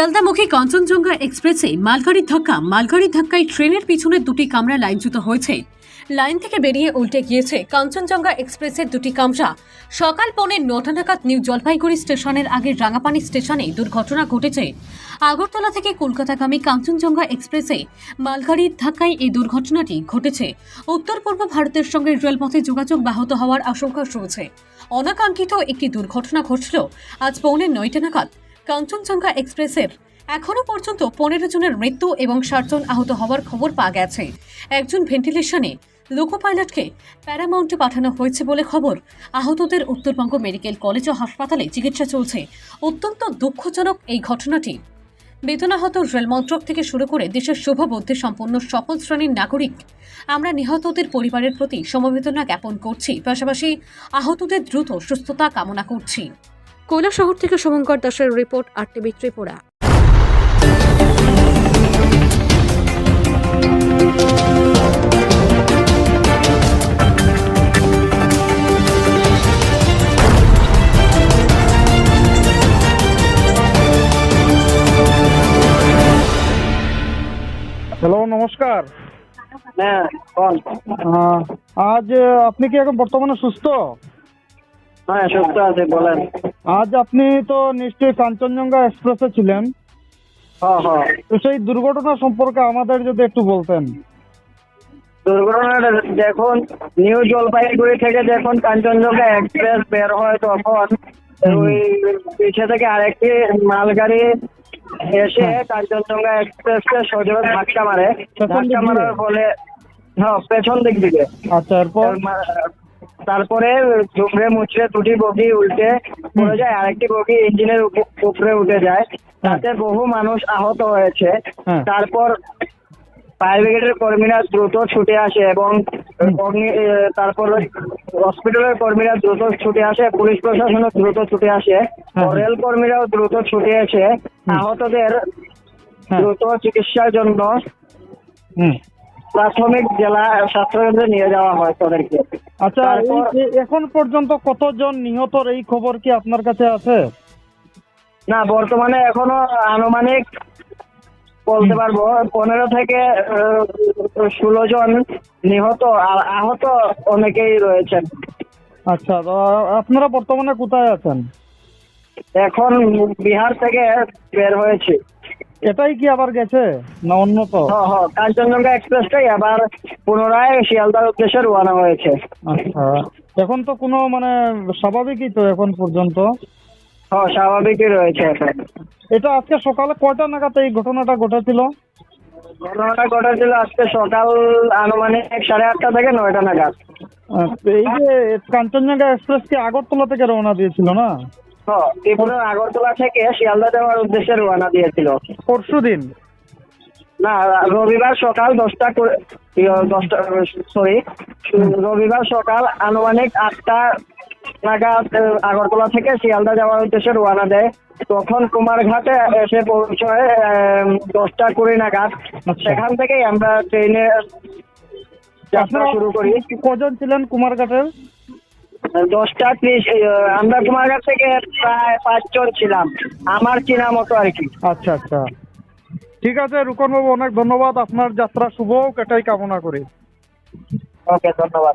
শিয়ালদামুখী কাঞ্চনজঙ্ঘা এক্সপ্রেসে মালগাড়ির ধাক্কা, মালগাড়ির ধাক্কায় ট্রেনের পিছনে দুটি কামরা লাইনচ্যুত হয়েছে। লাইন থেকে বেরিয়ে উল্টে গিয়েছে কাঞ্চনজঙ্ঘা এক্সপ্রেসের দুটি কামরা। সকাল পৌনে নটা নাগাদ নিউ জলপাইগুড়ি স্টেশনের আগে রাঙাপানি স্টেশনে দুর্ঘটনা ঘটেছে। আগরতলা থেকে কলকাতাগামী কাঞ্চনজঙ্ঘা এক্সপ্রেসে মালগাড়ির ধাক্কায় এই দুর্ঘটনাটি ঘটেছে। উত্তর পূর্ব ভারতের সঙ্গে রেলপথে যোগাযোগ ব্যাহত হওয়ার আশঙ্কা রয়েছে অনাকাঙ্ক্ষিত একটি দুর্ঘটনা ঘটল আজ পৌনে নয়টা নাগাদ। কাঞ্চনজঙ্ঘা এক্সপ্রেসের এখনও পর্যন্ত পনেরো জনের মৃত্যু এবং ষাটজন আহত হওয়ার খবর পাওয়া গেছে। একজন ভেন্টিলেশনে লোকো পাইলটকে প্যারামাউন্টে পাঠানো হয়েছে বলে খবর। আহতদের উত্তরবঙ্গ মেডিকেল কলেজ ও হাসপাতালে চিকিৎসা চলছে। অত্যন্ত দুঃখজনক এই ঘটনাটি। বেতনাহত রেলমন্ত্রক থেকে শুরু করে দেশের শুভবুদ্ধি সম্পন্ন সকল শ্রেণির নাগরিক। আমরা নিহতদের পরিবারের প্রতি সমবেদনা জ্ঞাপন করছি। পাশাপাশি আহতদের দ্রুত সুস্থতা কামনা করছি। কৈলাসহর থেকে শুভঙ্কর দাসের রিপোর্ট আর টিভি ত্রিপুরা। হ্যালো নমস্কার। হ্যাঁ আজ আপনি কি এখন বর্তমানে সুস্থ? হ্যাঁ সুস্থ আছে বলেন। আজ আপনি তো নিশ্চয়ই কাঞ্চনজঙ্ঘা এক্সপ্রেসে ছিলেন। হ্যাঁ হ্যাঁ। তো সেই দুর্ঘটনা সম্পর্কে আমাদের যদি একটু বলতেন। দুর্ঘটনাটা দেখুন নিউ জলপাইগুড়ি থেকে যখন কাঞ্চনজঙ্ঘা এক্সপ্রেস বের হয় তখন। ওই পিছে থেকে আরেকটি মালগাড়ি এসে কাঞ্চনজঙ্ঘা এক্সপ্রেসকে সজোরে ধাক্কা মারে। ধাক্কা? মারার ফলে হ্যাঁ পেছন দিক দিকে আচ্ছা এরপর তারপরে ঝুমড়ে মুচড়ে দুটি বগি উল্টে পড়ে যায় আরেকটি বগি ইঞ্জিনের উপ- উপরে উঠে যায় তাতে বহু মানুষ আহত হয়েছে হ্যাঁ। তারপর ফায়ার ব্রিগেডের কর্মীরা দ্রুত ছুটে আসে এবং তারপর হসপিটালের কর্মীরা দ্রুত ছুটে আসে পুলিশ প্রশাসনও দ্রুত ছুটে আসে হ্যাঁ। রেল কর্মীরাও দ্রুত ছুটে এসে আহতদের হ্যাঁ দ্রুত চিকিৎসার জন্য। প্রাথমিক জেলা স্বাস্থ্যকেন্দ্রে নিয়ে যাওয়া হয় তাদেরকে। আচ্ছা এখন পর্যন্ত কতজন নিহতর এই খবর কি আপনার কাছে আছে? না বর্তমানে এখনও আনুমানিক বলতে পারব পনেরো থেকে ষোলো জন নিহত আর আহত অনেকেই রয়েছেন। আচ্ছা আপনারা বর্তমানে কোথায় আছেন? এখন বিহার থেকে বের হয়েছে। এটাই কি আবার গেছে? না অন্য তো? হ হ কাঞ্চনজঙ্ঘা এক্সপ্রেসটাই আবার পুনরায় শিয়ালদার উদ্দেশ্যে রওনা হয়েছে। আচ্ছা। এখন তো কোনো মানে স্বাভাবিকই তো এখন পর্যন্ত? হ স্বাভাবিকই রয়েছে এখন। এটা আজকে সকালে কয়টা নাগাদ এই ঘটনাটা ঘটেছিল? ঘটনাটা ঘটেছিল আজকে সকাল আনুমানিক সাড়ে আটটা থেকে নয়টা নাগাদ। আচ্ছা, এই যে কাঞ্চনজঙ্ঘা এক্সপ্রেস কি আগরতলা থেকে রওনা দিয়েছিল না? হ ত্রিপুরার আগরতলা থেকে শিয়ালদা যাওয়ার উদ্দেশ্যে রওনা দিয়েছিল। পরশু দিন? না রবিবার সকাল দশটা দশটা সরি রবিবার সকাল আনুমানিক আটটা নাগাদ আগরতলা থেকে শিয়ালদা যাওয়ার উদ্দেশ্যে রওনা দেয়। তখন কুমারঘাটে এসে পৌঁছয় দশটা কুড়ি নাগাদ। আচ্ছা। সেখান থেকেই আমরা ট্রেনে যাত্রা শুরু করি। কজন ছিলেন কুমারঘাটের? দশটা ত্রিশ আমরা তোমার কাছ থেকে প্রায় পাঁচজন ছিলাম। আমার চেনা মতো আর কি। আচ্ছা আচ্ছা। ঠিক আছে রুকন বাবু অনেক ধন্যবাদ। আপনার যাত্রা শুভ হোক এটাই কামনা করি। ওকে ধন্যবাদ।